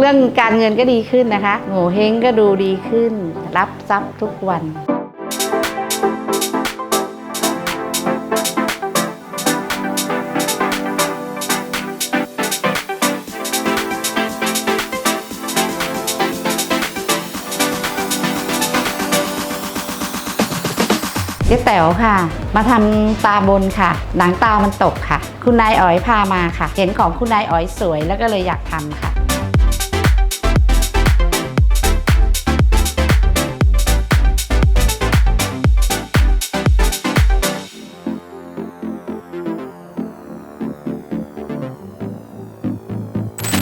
เรื่องการเงินก็ดีขึ้นนะคะโง่เฮงก็ดูดีขึ้น รับทรัพย์ทุกวันเจ๊แต๋วค่ะ มาทำตาบนค่ะ หนังตามันตกค่ะ คุณนายอ๋อยพามาค่ะ เห็นของคุณนายอ๋อยสวยแล้วก็เลยอยากทำค่ะ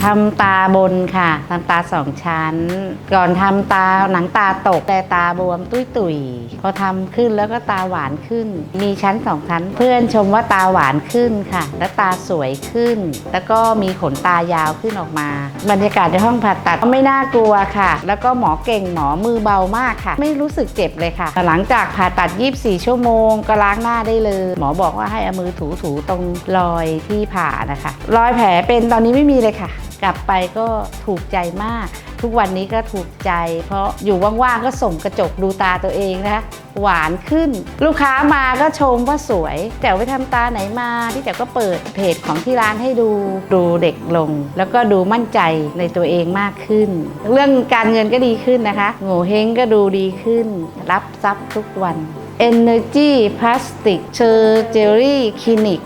ทำตาบนค่ะทำตาสองชั้น ก่อนทำตาหนังตาตกแต่ตาบวมตุ้ยตุยพอทำขึ้นแล้วก็ตาหวานขึ้น มีชั้นสองชั้น เพื่อนชมว่าตาหวานขึ้นค่ะ และตาสวยขึ้น แล้วก็มีขนตายาวขึ้นออกมา บรรยากาศในห้องผ่าตัดก็ไม่น่ากลัวค่ะ แล้วก็หมอเก่งหมอมือเบามากค่ะ ไม่รู้สึกเจ็บเลยค่ะ หลังจากผ่าตัด 24 ชั่วโมงก็ล้างหน้าได้เลย หมอบอกว่าให้เอามือถูๆตรงรอยที่ผ่านะคะ รอยแผลเป็นตอนนี้ไม่มีเลยค่ะกลับไปก็ถูกใจมาก ทุกวันนี้ก็ถูกใจ เพราะอยู่ว่างๆก็ส่งกระจกดูตาตัวเองนะคะหวานขึ้น ลูกค้ามาก็ชมว่าสวย แต่ไปทำตาไหนมาพี่แต่ก็เปิดเพจของที่ร้านให้ดูดูเด็กลง แล้วก็ดูมั่นใจในตัวเองมากขึ้น เรื่องการเงินก็ดีขึ้นนะคะโง่เฮงก็ดูดีขึ้น รับทรัพย์ทุกวัน Energy Plastic Surgery Clinic